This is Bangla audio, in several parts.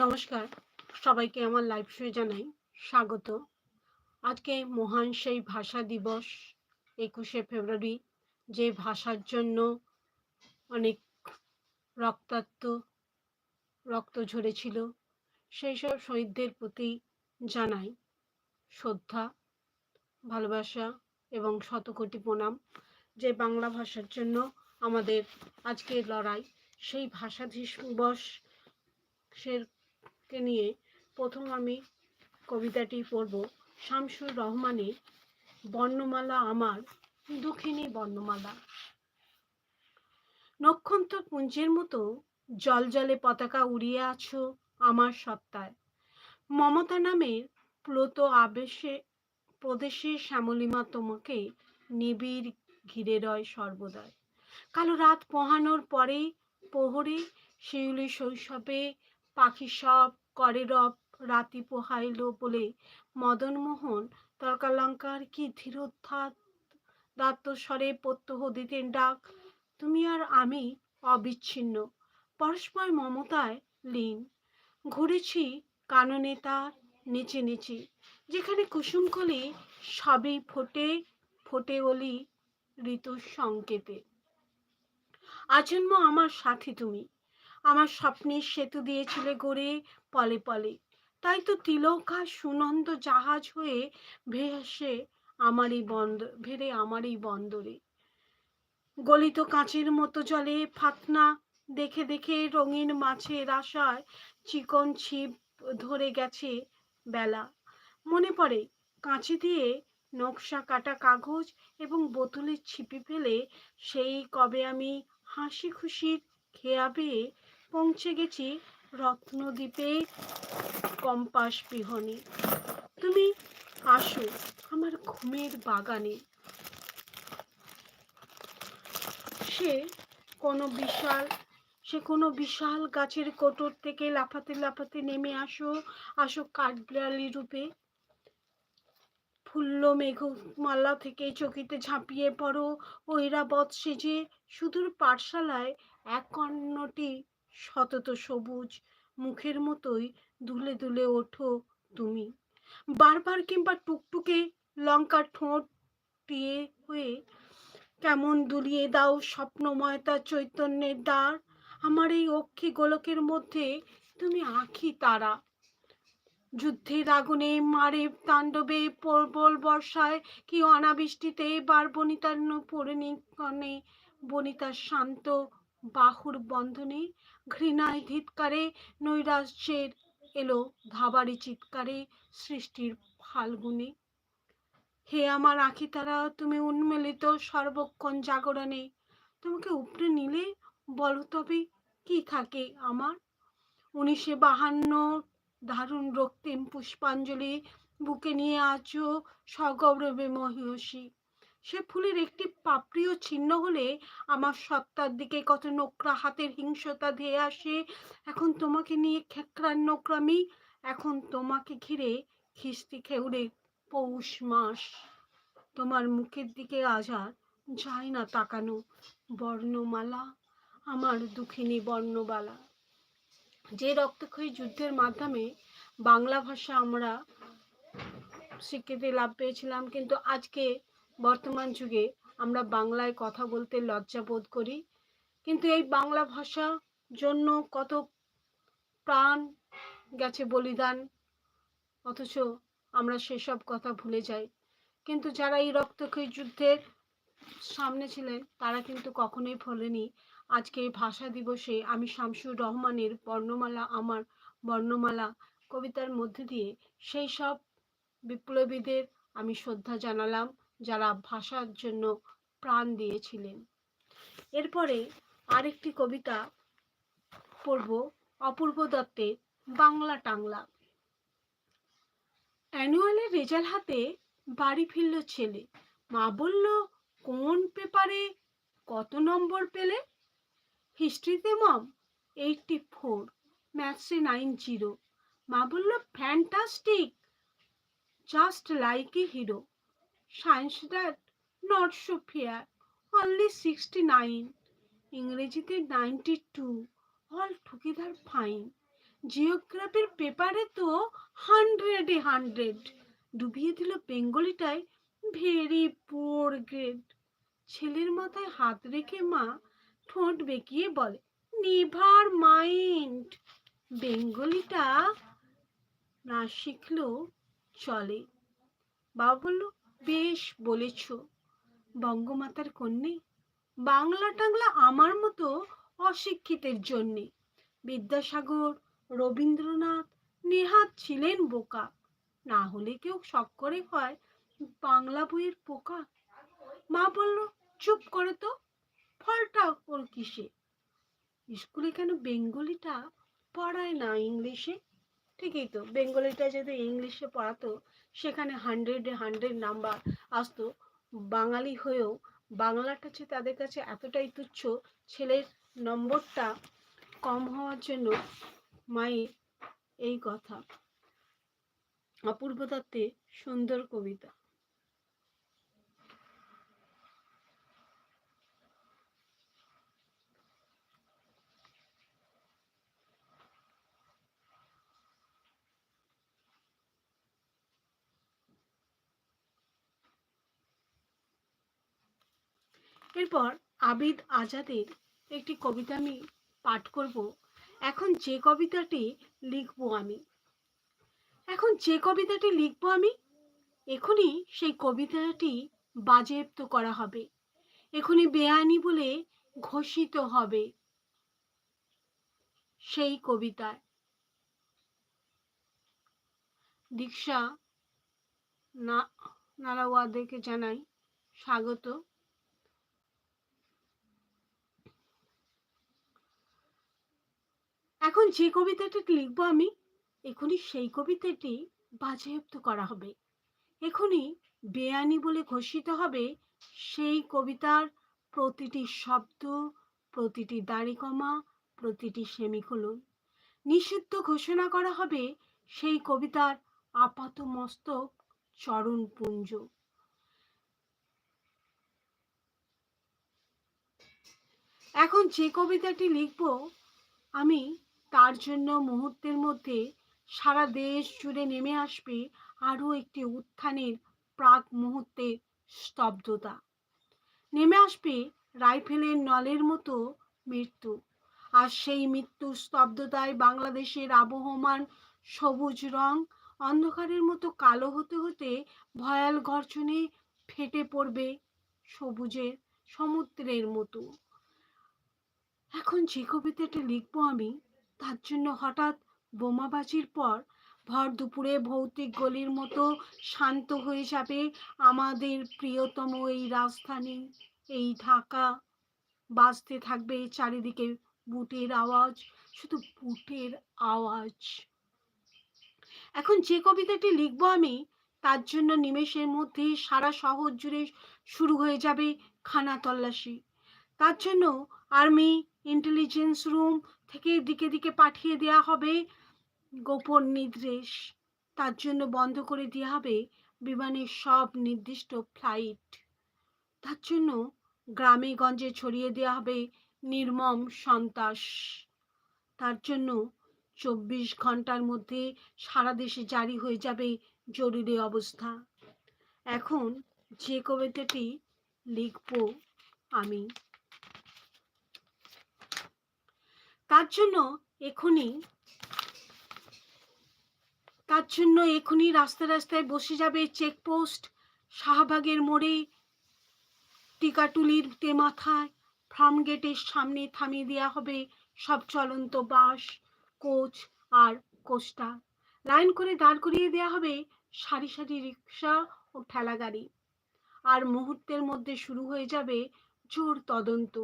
নমস্কার। সবাইকে আমার লাইভ শোয়ে জানাই স্বাগত। আজকে মহান সেই ভাষা দিবস, একুশে ফেব্রুয়ারি, যে ভাষার জন্য অনেক রক্তাক্ত, রক্ত ঝরেছিল, সেই সব শহীদদের প্রতি জানাই শ্রদ্ধা, ভালোবাসা এবং শতকোটি প্রণাম যে বাংলা ভাষার জন্য আমাদের আজকের লড়াই। সেই ভাষা দিবস, সের কে নিয়ে প্রথম আমি কবিতাটি পড়ব। শামসুর রহমানের বর্ণমালা আমার, দুঃখিনী বর্ণমালা। নক্ষত্র পুঞ্জের মতো জল জলে পতাকা উড়িয়ে আছো আমার সত্তায় মমতা নামের প্লুত আবেশে, প্রদেশে শ্যামলিমা তোমাকে নিবিড় ঘিরে রয় সর্বদায় কালো রাত পোহানোর পরে প্রহরে, শিউলি শৈশবে, পাখি সব করে রব, রাতি পোহাইল বলে মদনমোহন তর্কালঙ্কার কি ধীরোদ্ধাত দাত্ত স্বরে প্রত্যহ দিতেন ডাক, তুমি আর আমি অবিচ্ছিন্ন। পরস্পর মমতায় লীন। ঘুরেছি কাননে তার নিচে নিচে। যেখানে কুসুমকলি সবই ফোটে ফোটে অলি ঋতুর সংকেতে। আজন্ম আমার সাথী তুমি। আমার স্বপ্নের সেতু দিয়েছিলে গড়ে পলে পলে। তাই তো তিলকা সুনন্দ জাহাজ হয়ে ভেসে আমারই বন্দর ভেড়ে আমারই বন্দরে। গলিত কাঁচের মতো জলে ফাতনা দেখে দেখে রঙিন মাছের আশায় চিকন ছিপ ধরে গেছে বেলা। মনে পড়ে কাঁচি দিয়ে নকশা কাটা কাগজ এবং বোতলের ছিপি ফেলে সেই কবে আমি হাসি খুশির খেয়া পেয়ে পৌঁছে গেছি রত্নদ্বীপে কম্পাস বিহনে। তুমি আসো আমার ঘুমের বাগানে। সে কোনো বিশাল, সে কোনো বিশাল গাছের কোটর থেকে লাফাতে লাফাতে নেমে আসো আসো কাঠবিড়ালি রূপে। ফুল্ল মেঘমালা থেকে চকিতে ঝাঁপিয়ে পড়ো ঐরাবত সেজে সুদূর পাঠশালায় এক শতত সবুজ, মুখের মতোই দুলে দুলে ওঠো তুমি। বারবার কিংবা টুকটুকে লঙ্কার ঠোঁট দিয়ে হয়ে কেমন দুলিয়ে দাও স্বপ্নময়তা চৈতন্যের দ্বার। আমার এই অক্ষী গোলকের মধ্যে তুমি আঁখি তারা। যুদ্ধের আগুনে মারে তাণ্ডবে প্রবল বর্ষায় কি অনাবৃষ্টিতে বার বনিতার পরিণীকণে বনিতার শান্ত বাহুর বন্ধনে ঘৃণায় ধিৎকারে নৈরাজ্যের এলো ধাবারি চিৎকারে সৃষ্টির ফাল্গুনে। হে আমার আঁখি তারা, তুমি উন্মেলিত সর্বক্ষণ জাগরণে। তোমাকে উপরে নিলে বলো তবে কি থাকে আমার? উনিশে বাহান্ন দারুণ রক্তিম পুষ্পাঞ্জলি বুকে নিয়ে আছো সগৌরবে মহিষী। সে ফুলের একটি পাপড়িও ছিন্ন হলে আমার সত্তার দিকে কত নোকরা হাতের হিংসতা ধেয়ে আসে। এখন তোমাকে নিয়ে খেকরার নোকরামি, এখন তোমাকে ঘিরে খিস্তি খেউড়ে পৌষ মাস। তোমার মুখের দিকে আজ আর যায় না তাকানো বর্ণমালা, আমার দুঃখিনী বর্ণবালা। যে রক্তক্ষয়ী যুদ্ধের মাধ্যমে বাংলা ভাষা আমরা স্বীকৃতি লাভ পেয়েছিলাম, কিন্তু আজকে বর্তমান যুগে আমরা বাংলায় কথা বলতে লজ্জা বোধ করি। কিন্তু এই বাংলা ভাষা জন্য কত প্রাণ গেছে বলিদান, অথচ আমরা সেসব কথা ভুলে যাই। কিন্তু যারা এই রক্তক্ষয়ী যুদ্ধের সামনে ছিলেন, তারা কিন্তু কখনোই ফলেনি আজকে এই ভাষা দিবসে আমি শামসুর রহমানের বর্ণমালা, আমার বর্ণমালা, কবিতার মধ্যে দিয়ে সেই সব বিপ্লবীদের আমি শ্রদ্ধা জানালাম। যারা ভাষার জন্য প্রাণ দিয়েছিলেন। এরপরে আরেকটি কবিতা পড়ব, অপূর্ব দত্তের বাংলা টাংলা। অ্যানুয়ালের রেজাল্ট হাতে বাড়ি ফিরল ছেলে। মা বলল, কোন পেপারে কত নম্বর পেলে? হিস্ট্রিতে, মম, এইটটি ফোর, ম্যাথসে নাইন জিরো। মা বলল, fantastic, just like a hero. Science that not so fair only sixty nine ইংরেজিতে ninety two all together fine জিওগ্রাফির পেপারে তো হান্ড্রেডে হান্ড্রেড ডুবিয়ে দিল বেঙ্গলিটায় ভেরি পোর গ্রেড ছেলের মাথায় হাত রেখে মা ঠোঁট বেঁকিয়ে বলে নেভার মাইন্ড বেঙ্গলিটা না শিখলেও চলে। বাবা বলল বেশ বলেছ। বঙ্গমাতার কন্যে, বাংলা টাংলা আমার মতো অশিক্ষিতের জন্যে। বিদ্যাসাগর, রবীন্দ্রনাথ নেহাত ছিলেন বোকা। না হলে কেউ করে হয় বাংলা বইয়ের পোকা। মা বলল, চুপ করে তো, ফলটা ওর কিসে? স্কুলে কেন বেঙ্গলিটা পড়ায় না ইংলিশে? ঠিকই তো। বেঙ্গলিটা যদি ইংলিশে পড়াতো, সেখানে হান্ড্রেডে হান্ড্রেড নাম্বার আসতো। বাঙালি হয়েও বাংলাটা যে তাদের কাছে এতটাই তুচ্ছ, ছেলের নম্বরটা কম হওয়ার জন্য মায়ের এই কথা। অপূর্ব দত্তের সুন্দর কবিতা। এরপর আবিদ আজাদের একটি কবিতা আমি পাঠ করব। এখন যে কবিতাটি লিখব আমি? এখন যে কবিতাটি লিখব আমি? এখনই সেই কবিতাটি বাজেয়াপ্ত করা হবে। এখনই বেআইনি বলে ঘোষিত হবে সেই কবিতায়। দীক্ষা না নারাওয়াদেরকে জানাই স্বাগত। এখন যে কবিতাটি লিখব আমি, এখনই সেই কবিতাটি বাজেয়াপ্ত করা হবে। এখনই বেআইনি বলে ঘোষিত হবে সেই কবিতার প্রতিটি শব্দ, প্রতিটি দাড়িকমা প্রতিটি সেমিকোলন। নিষিদ্ধ ঘোষণা করা হবে সেই কবিতার আপাত মস্তক চরণপুঞ্জ এখন যে কবিতাটি লিখব আমি তার জন্য মুহূর্তের মধ্যে সারা দেশ জুড়ে নেমে আসবে আরও একটি উত্থানের প্রাক মুহূর্তে স্তব্ধতা। নেমে আসবে রাইফেলের নলের মতো মৃত্যু। আর সেই মৃত্যু স্তব্ধতায় বাংলাদেশের আবহমান সবুজ রং অন্ধকারের মতো কালো হতে হতে ভয়াল গর্জনে ফেটে পড়বে সবুজের সমুদ্রের মতো। এখন যে কবিতাটা লিখব আমি তার জন্য হঠাৎ বোমাবাজির পর ভর দুপুরে ভৌতিক গলির মতো শান্ত হয়ে যাবে আমাদের প্রিয়তম এই রাজধানী। এই ঢাকা। বাজতে থাকবে চারিদিকে বুটের আওয়াজ, শুধু বুটের আওয়াজ। এখন যে কবিতাটি লিখব আমি, তার জন্য নিমেষের মধ্যে সারা শহর জুড়ে শুরু হয়ে যাবে খানা তল্লাশি। তার জন্য আর্মি ইন্টেলিজেন্স রুম থেকে দিকে দিকে পাঠিয়ে দেওয়া হবে। গোপন নির্দেশ তার জন্য বন্ধ করে দেওয়া হবে বিমানের সব নির্দিষ্ট ফ্লাইট। তার জন্য গ্রামে গঞ্জে ছড়িয়ে দেওয়া হবে নির্মম সন্ত্রাস। তার জন্য চব্বিশ ঘণ্টার মধ্যে সারা দেশে জারি হয়ে যাবে জরুরি অবস্থা। এখন যে কবিতাটি লিখব আমি তার জন্য? এখনই তার জন্য এখনই রাস্তায় রাস্তায় বসে যাবে চেকপোস্ট শাহবাগের মোড়ে টিকাটুলির তে মাথায় ফার্ম গেটের সামনে থামিয়ে দেওয়া হবে সব চলন্ত বাস কোচ আর কোস্টার লাইন করে দাঁড় করিয়ে দেওয়া হবে সারি সারি রিক্সা ও ঠেলা গাড়ি আর মুহূর্তের মধ্যে শুরু হয়ে যাবে জোর তদন্ত।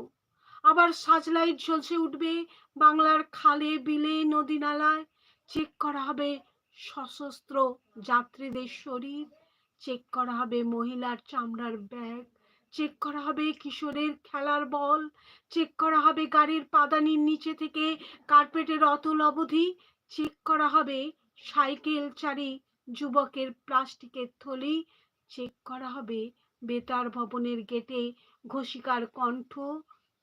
আবার সাজলাইট ঝলসে উঠবে বাংলার খালে বিলে নদী নালায়। চেক করা হবে সশস্ত্র যাত্রীদের শরীর। চেক করা হবে মহিলার চামড়ার ব্যাগ। চেক করা হবে কিশোরের খেলার বল। চেক করা হবে গাড়ির পাদানির নিচে থেকে কার্পেটের অতল অবধি। চেক করা হবে সাইকেল চারি যুবকের প্লাস্টিকের থলি। চেক করা হবে বেতার ভবনের গেটে ঘোষিকার কণ্ঠ।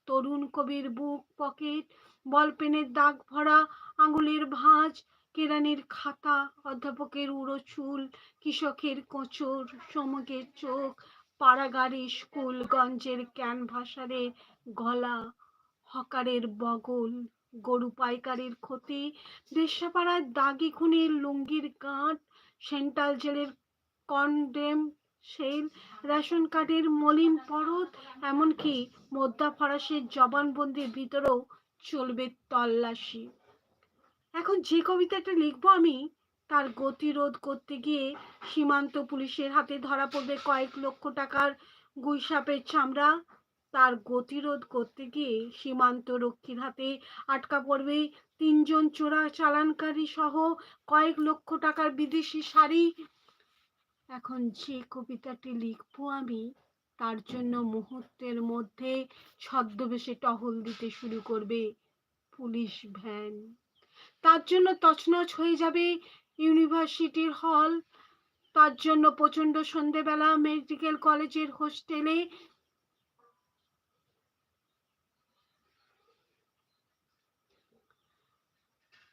তরুণ কবির বুক পকেট, বল পেনের দাগ ভরা, আঙুলের ভাঁজ, কেরানির খাতা, অধ্যাপকের উড়ো চুল, কৃষকের কোচর সমকের চোখ পাড়াগাড়ি স্কুল গঞ্জের ক্যানভাসারের গলা, হকারের বগল, গরু পাইকারির ক্ষতি বেশ্যাপাড়ার দাগি খুনের লুঙ্গির গাঁট, সেন্ট্রাল জেলের কন্ডেম সেল রেশন কার্ডের মলিন পরত, এমনকি মধ্যা ফরাসের জবানবন্দির ভিতরেও চলবে তল্লাশি। এখন যে কবিতাটা লিখব আমি, তার গতিরোধ করতে গিয়ে সীমান্ত পুলিশের হাতে ধরা পড়বে কয়েক লক্ষ টাকার গুইসাপের চামড়া। তার গতিরোধ করতে গিয়ে সীমান্ত রক্ষীর হাতে আটকা পড়বে তিনজন চোরা চালানকারী সহ কয়েক লক্ষ টাকার বিদেশি শাড়ি। এখন যে কবিতাটি লিখব আমি, তার জন্য মুহূর্তের মধ্যে ছদ্মবেশে টহল দিতে শুরু করবে পুলিশ ভ্যান। তার জন্য তছনছ হয়ে যাবে ইউনিভার্সিটির হল। তার জন্য প্রচণ্ড সন্ধেবেলা মেডিকেল কলেজের হোস্টেলে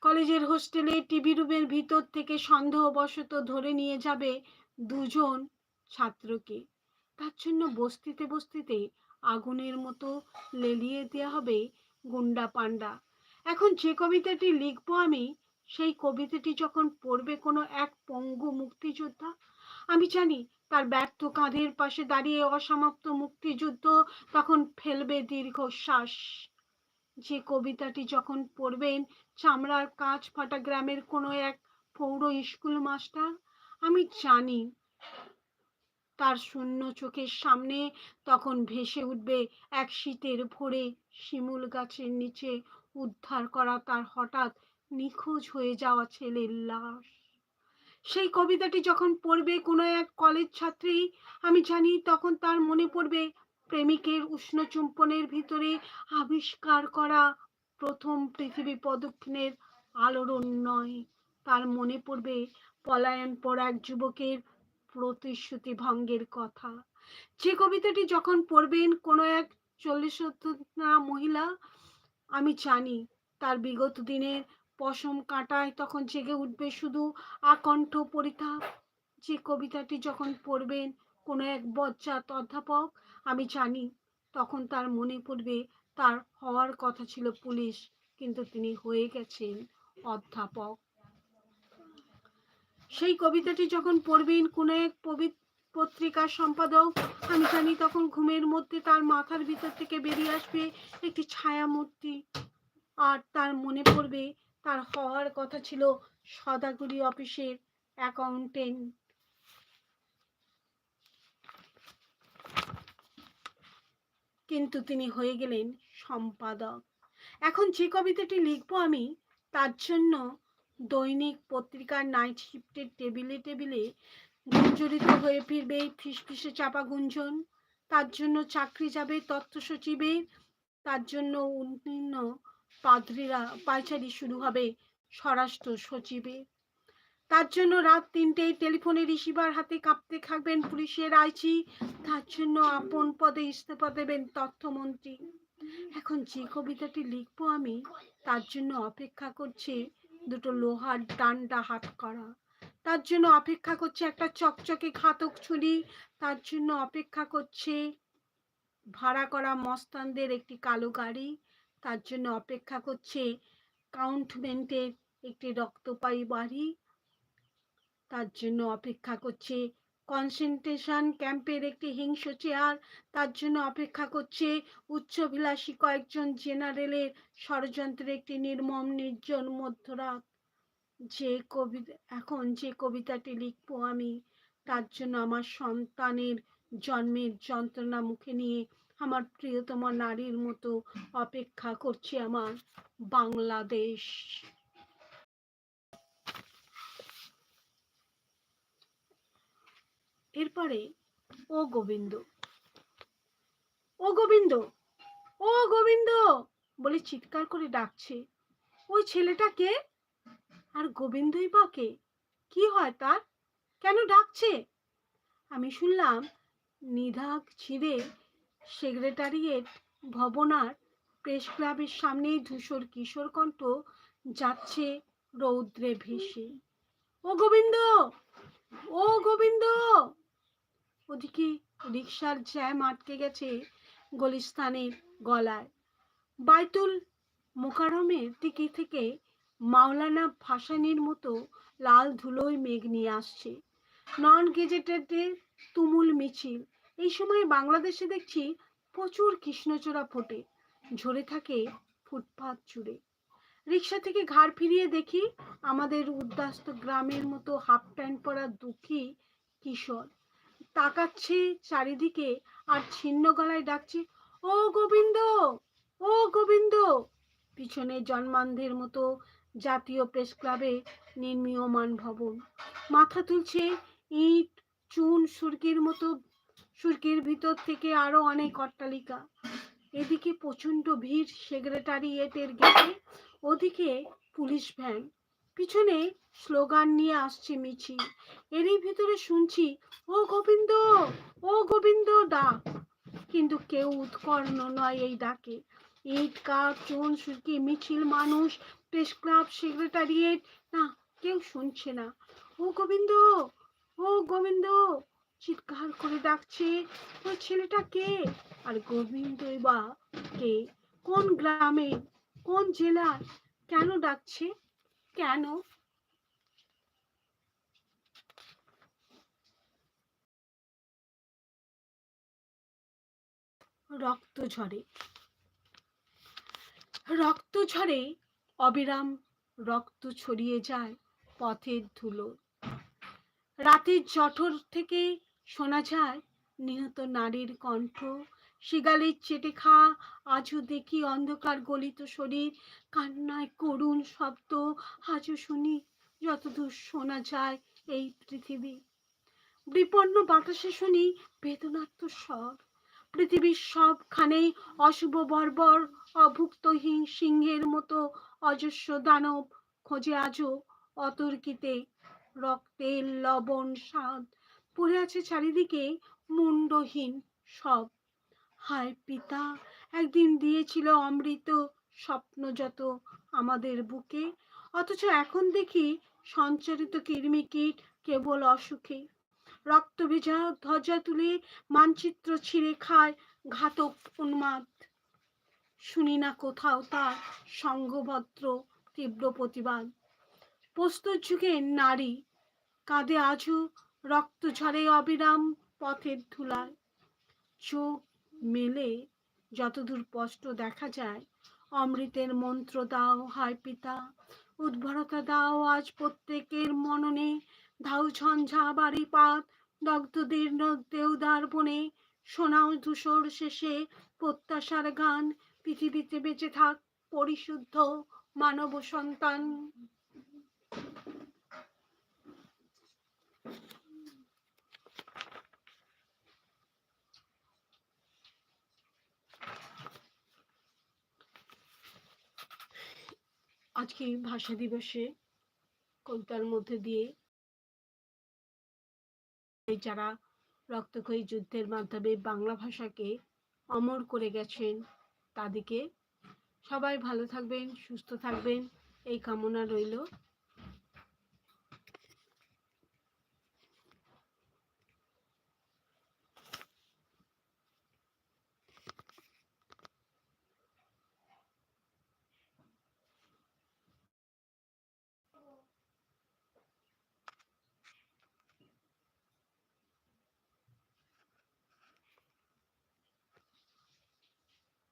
কলেজের হোস্টেলে টিভি রুমের ভিতর থেকে সন্দেহবশত ধরে নিয়ে যাবে দুজন ছাত্রকে। তার জন্য বস্তিতে বস্তিতে আগুনের মতো লেলিয়ে দেওয়া হবে গুন্ডা পান্ডা এখন যে কবিতাটি লিখব আমি, সেই কবিতাটি যখন পড়বে কোনো এক পঙ্গু মুক্তিযোদ্ধা, আমি জানি তার ব্যর্থ কাঁধের পাশে দাঁড়িয়ে অসমাপ্ত মুক্তিযুদ্ধ তখন ফেলবে দীর্ঘশ্বাস। যে কবিতাটি যখন পড়বেন, চামড়ার কাঁচ ফাটা গ্রামের কোনো এক পৌর স্কুল মাস্টার আমি জানি তার শূন্য চোখের সামনে তখন ভেসে উঠবে এক শীতের ভোরে শিমুল গাছের নিচে উদ্ধার করা তার হঠাৎ নিখোঁজ হয়ে যাওয়া ছেলের লাশ। সেই কবিতাটি যখন পড়বে কোনো এক কলেজ ছাত্রী, আমি জানি তখন তার মনে পড়বে প্রেমিকের উষ্ণ চুম্বনের ভিতরে আবিষ্কার করা প্রথম পৃথিবী প্রদক্ষিণের আলোড়ন নয়। তার মনে পড়বে পলায়ন পর এক যুবকের প্রতিশ্রুতি ভঙ্গের কথা। যে কবিতাটি যখন পড়বেন কোনো এক চল্লিশ মহিলা, আমি জানি তার বিগত দিনের পশম কাঁটায় তখন জেগে উঠবে শুধু আকণ্ঠ পরিতাপ যে কবিতাটি যখন পড়বেন কোনো এক বজ্জাত অধ্যাপক, আমি জানি তখন তার মনে পড়বে তার হওয়ার কথা ছিল পুলিশ, কিন্তু তিনি হয়ে গেছেন অধ্যাপক। সেই কবিতাটি যখন পড়বেন কোনো এক পত্রিকার সম্পাদক আমি জানি তখন ঘুমের মধ্যে তার মাথার ভিতর থেকে বেরিয়ে আসবে একটি ছায়া মূর্তি আর তার মনে পড়বে তার হওয়ার কথা ছিল সদাগুড়ি অফিসের অ্যাকাউন্টেন্ট। কিন্তু তিনি হয়ে গেলেন সম্পাদক। এখন যে কবিতাটি লিখব আমি, তার জন্য দৈনিক পত্রিকার নাইট শিফটের টেবিলে টেবিলে গুঞ্জরিত হয়ে ফিরবে ফিসফিসে চাপা গুঞ্জন। তার জন্য চাকরি যাবে তথ্য সচিবের তার জন্য উন্নীর্ণ পাদ্রীরা পাইচারি শুরু হবে স্বরাষ্ট্র সচিবে। তার জন্য রাত তিনটেয় টেলিফোনে রিসিভার হাতে কাঁপতে থাকবেন পুলিশের আইচি তার জন্য আপন পদে ইস্তফা দেবেন তথ্যমন্ত্রী। এখন যে কবিতাটি লিখব আমি, তার জন্য অপেক্ষা করছে দুটো লোহার ডান্ডা হাত করা। তার জন্য অপেক্ষা করছে একটা চকচকে ঘাতক ছুরি। তার জন্য অপেক্ষা করছে ভাড়া করা মস্তানদের একটি কালো গাড়ি। তার জন্য অপেক্ষা করছে কাউন্টমেন্টের একটি রক্তপায়ী বাড়ি। তার জন্য অপেক্ষা করছে কনসেন্ট্রেশন ক্যাম্পের একটি হিংস্র চেয়ার তার জন্য অপেক্ষা করছে উচ্চভিলাষী কয়েকজন জেনারেলের ষড়যন্ত্রের একটি নির্মম নির্জন মধ্যরাত। যে কবি এখন যে কবিতাটি লিখব আমি, তার জন্য আমার সন্তানের জন্মের যন্ত্রণা মুখে নিয়ে আমার প্রিয়তম নারীর মতো অপেক্ষা করছে আমার বাংলাদেশ। এরপরে, ও গোবিন্দ। ও গোবিন্দ ও গোবিন্দ! বলে চিৎকার করে ডাকছে। ওই ছেলেটা কে? আর গোবিন্দই বা কে? কি হয় তার? কেন ডাকছে? আমি শুনলাম নিধাক ছিঁড়ে সেক্রেটারিয়েট ভবনার প্রেস ক্লাবের সামনেই ধূসর কিশোর কণ্ঠ যাচ্ছে রৌদ্রে ভেসে। ও গোবিন্দ! ও গোবিন্দ! ওদিকে রিক্সার জ্যাম আটকে গেছে গলিস্তানের গলায়। বাইতুল মোকারমের দিকে থেকে মাওলানা ভাসানির মতো লাল ধুলোয় মেঘ নিয়ে আসছে। নন গেজেটেডদের তুমুল মিছিল। এই সময় বাংলাদেশে দেখছি প্রচুর কৃষ্ণচূড়া ফোটে। ঝরে থাকে ফুটপাত জুড়ে। রিক্সা থেকে ঘাড় ফিরিয়ে দেখি আমাদের উদ্বাস্ত গ্রামের মতো হাফ প্যান্ট পরা দুঃখী কিশোর। তাকাচ্ছে চারিদিকে আর ছিন্ন গলায় ডাকছে, ও গোবিন্দ! ও গোবিন্দ! পিছনে জন্মান্ধের মতো জাতীয় প্রেস ক্লাবে নির্মীয়মান ভবন। মাথা তুলছে ইট, চুন, সুরকির মতো, সুরকির ভিতর থেকে আরও অনেক অট্টালিকা। এদিকে প্রচণ্ড ভিড় সেক্রেটারিয়েটের গেটে, ওদিকে পুলিশ ভ্যান। পিছনে স্লোগান নিয়ে আসছে মিছিল এরই ভিতরে শুনছি, ও গোবিন্দ ও গোবিন্দ ডাক কিন্তু কেউ উৎকর্ণ নয় এই ডাকে। ইট, কাঠ, চুন, সুরকি, মিছিল মানুষ, প্রেস ক্লাব, সেক্রেটারিয়েট, না, কেউ শুনছে না। ও গোবিন্দ ও গোবিন্দ, চিৎকার করে ডাকছে ওই ছেলেটা কে? আর গোবিন্দই বা কে? কোন গ্রামে? কোন জেলার কেন ডাকছে? কেন? রক্ত ঝরে। রক্ত ঝরে, অবিরাম রক্ত ছড়িয়ে যায় পথের ধুলো। রাতের জঠর থেকে শোনা যায় নিহত নারীর কণ্ঠ শিগালির চেটে খা আজও দেখি অন্ধকার গলিত শরীর, কান্নায় করুণ শব্দ, আজও শুনি যতদূর শোনা যায় এই পৃথিবী। বিপন্ন বাতাসে শুনি বেদনার্থ স্বর, পৃথিবীর সবখানেই অশুভ বর্বর অভুক্তহীন সিংহের মতো অজস্র দানব, খোঁজে আজও অতর্কিতে রক্তের লবণ স্বাদ, পড়ে আছে চারিদিকে মুন্ডহীন সব। হায় পিতা, একদিন দিয়েছিল অমৃত স্বপ্ন যত আমাদের বুকে। অথচ এখন দেখি সঞ্চারিত কীট কেবল অসুখে। রক্ত ভেজা ধ্বজা তুলে মানচিত্র ছিঁড়ে খায় ঘাতক উন্মাদ। শুনি না কোথাও তার সঙ্গভদ্র তীব্র প্রতিবাদ। প্রস্তুত যুগে নারী কাঁধে আজও, রক্ত ঝরে অবিরাম পথের ধুলায়। চোখ মেলে যতদূর স্পষ্ট দেখা যায়, অমৃতের মন্ত্র দাও, হায় পিতা। উদ্ভরতা দাও আজ প্রত্যেকের মননে। ধাউ ঝঞ্ঝা বাড়ি পাত দগ্ধ দীর্ণ দেউদার বনে। শোনাও ধূসর শেষে প্রত্যাশার গান। পৃথিবীতে বেঁচে থাক পরিশুদ্ধ মানব সন্তান আজকে ভাষা দিবসে কবিতার মধ্যে দিয়ে যারা রক্তক্ষয়ী যুদ্ধের মাধ্যমে বাংলা ভাষাকে অমর করে গেছেন, তাদেরকে সবাই ভালো থাকবেন, সুস্থ থাকবেন। এই কামনা রইল।